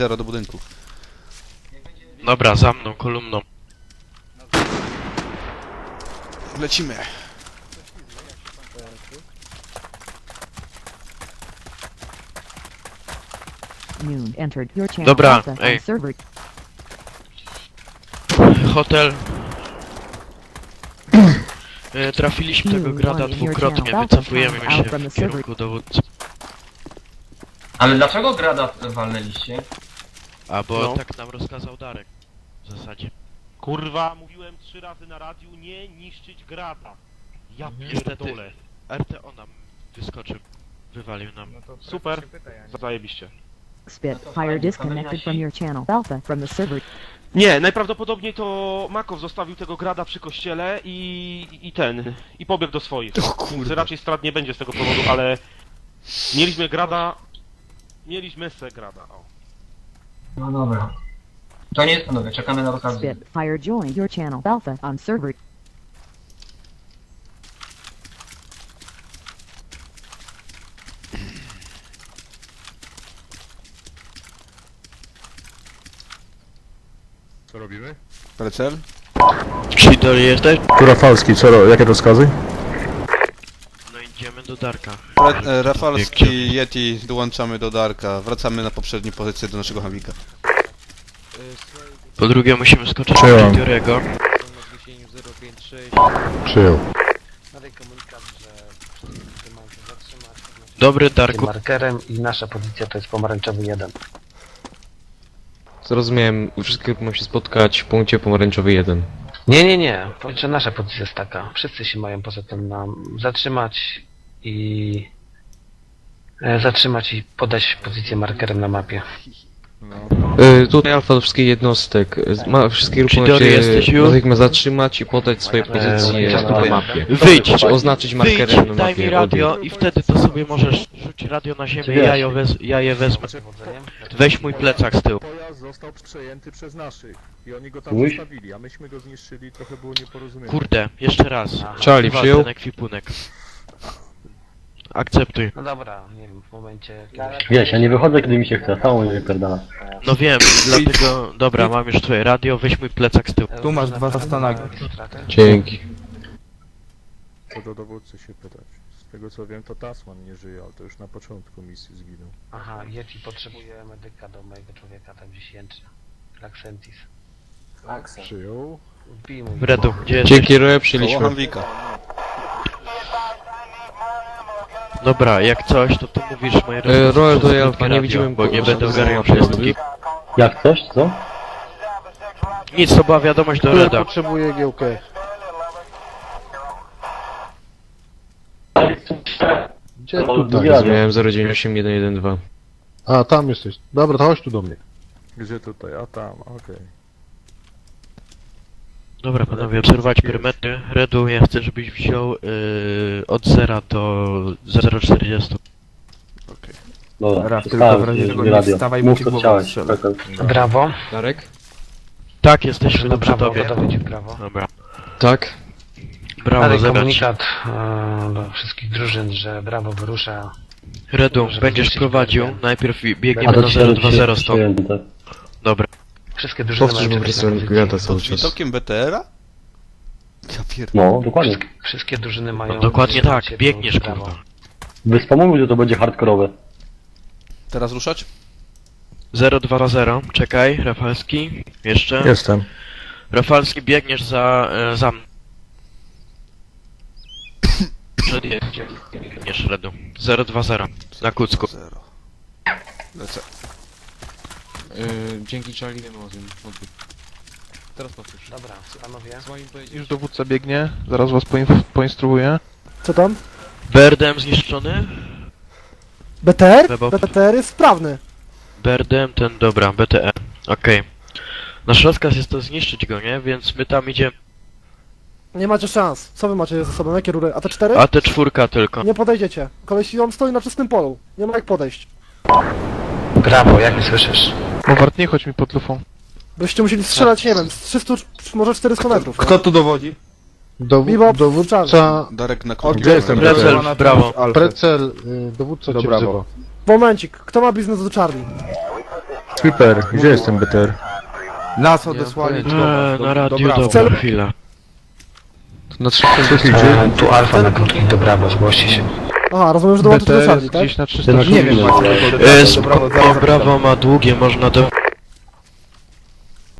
Zero do budynku. Dobra, za mną, kolumną. Lecimy. Noon entered your channel Dobra, alpha on ej. server. Hotel. E, Trafiliśmy tego grada dwukrotnie, wycofujemy się w kierunku dowódcy. Ale dlaczego grada walnęliście? A bo No. tak nam rozkazał Darek. W zasadzie. Kurwa, mówiłem trzy razy na radiu, nie niszczyć grada. Ja Niestety. pierdolę. RTO nam wyskoczył. Wywalił nam. Super, zajebiście. Spit No to fire fajnie, disconnected from your channel alpha from the server. Nie, najprawdopodobniej to Makow zostawił tego grada przy kościele i, i ten, i pobiegł do swoich. Więc raczej strat nie będzie z tego powodu, ale mieliśmy grada, mieliśmy se grada, o. No dobra. To nie jest panowie, czekamy na rozkaz. Spit fire joined your channel alpha on server. Co robimy? Precel? Czyli to jesteś? Rafalski, co ro... jakie rozkazy? Idziemy do Darka. E, Rafalski, Yeti, dołączamy do Darka. Wracamy na poprzednie pozycje do naszego Hamwika. Po drugie musimy skoczyć Przyjąłem. do Diorego. Przyjął. Dalej komunikat, że się zatrzymać. Dobry Tym Darku. markerem i nasza pozycja to jest pomarańczowy jeden. Zrozumiałem, wszystkie mają się spotkać w punkcie pomarańczowy 1. Nie, nie, nie. Że nasza pozycja jest taka. Wszyscy się mają poza tym nam zatrzymać i e, zatrzymać i podać pozycję markerem na mapie. Y, tutaj alfa do wszystkich jednostek. Ma, wszystkie jesteś się już? natychmiast zatrzymać i podać swoje pozycje na mapie. Wyjdź! Czy oznaczyć Wyjdź, markerem na daj mi mapie. radio i wtedy to sobie możesz rzucić radio na ziemię, ja, je wez ja je wezmę. Weź mój plecak z tyłu. Pojazd został przejęty przez naszych i oni go tam zostawili, a myśmy go zniszczyli, trochę było nieporozumienie. Kurde, jeszcze raz. Charlie, Wal przyjął? ten ekwipunek. Akceptuj. No dobra, nie wiem, w momencie jakiegoś... Wiesz, ja nie wychodzę, kiedy mi się chce, całą mnie wypierdala. No wiem, dlatego... Dobra, mam już twoje radio, weź mój plecak z tyłu. Tu masz dwa stanagi. Dzięki. Co do dowódcy się pytać. Z tego co wiem, to Tasman nie żyje, ale to już na początku misji zginął. Aha, Yeti potrzebuje medyka do mojego człowieka, tam gdzieś jęczy. Laxentis. Przyjął. Wbij mu. Redu, gdzie jesteś? Dzięki Roe, Koło przyjęliśmy. Hamwika. Dobra, jak coś, to ty mówisz moje E, Roel to ja nie widziałem, bo nie będę ogarniał wszystkich. Jak coś, co? Nic, to była wiadomość do Reda. potrzebuje giełkę. Gdzie tutaj? Radio. Miałem 098112. A, tam jesteś. Dobra, to chodź tu do mnie. Gdzie tutaj? A tam, okej. Dobra, panowie, obserwować perymetry. Redu, ja chcę, żebyś wziął yy, od 0 do 0,40. Dobra, przestałem, y, radio. Mów co chciałeś. Czekaj. Brawo. Darek? Tak, jesteśmy Do przy brawo, tobie. gotowy ci w brawo. Dobra. Tak. Brawo, Dalej zebrać. komunikat e, do wszystkich drużyn, że brawo wyrusza. Redu, będziesz zniszczyć prowadził. Najpierw A biegniemy do do ciebie 020 stąd. tak. Dobra. Wszystkie drużyny Powtórz mają po prostu cały Pod czas. widokiem BTR-a? Ja pierdolę. No, dokładnie. Wszystkie, wszystkie drużyny mają... No, dokładnie tak, się biegniesz, kurwa. Wyspamuj, że to będzie hardkorowe. Teraz ruszać? 020, czekaj, Rafalski, jeszcze. Jestem. Rafalski, biegniesz za... E, za... mną. Biegniesz, Redu. 020, na kucku. Zero. Lecę. Y, dzięki Charlie wiemy o tym. Teraz powtórz. Dobra, panowie. Już dowódca biegnie, zaraz was poinf- poinstruuję. Co tam? Berdem zniszczony? BTR? BTR jest sprawny. Berdem, ten, dobra, BTE. Okej. Nasz rozkaz jest to zniszczyć go, nie? Więc my tam idziemy. Nie macie szans. Co wy macie ze sobą? Jakie rury? A te cztery? A te czwórka tylko. Nie podejdziecie. Koleś on stoi na czystym polu. Nie ma jak podejść. Brawo, jak mnie słyszysz? Mowart, nie chodź mi pod lufą. Byście musieli strzelać, nie wiem, z 300, może 400 metrów. Kto tu dowodzi? Bebop, dowódca... Darek na O, gdzie jestem? Precel, brawo. Precel, y, dowódca cię wzywa. Momencik, kto ma biznes do Charlie? Sweeper, gdzie jest ten BTR? Nas odesłali do, na radiu, dobra, chwila. Na trzech E, tu Alfa na krótkich do Brawo, zgłoście się. Aha, rozumiem, że dołączyć do Charlie, tak? gdzieś na 300 Nie wiem. E, sp- o, brawo ma długie, można do...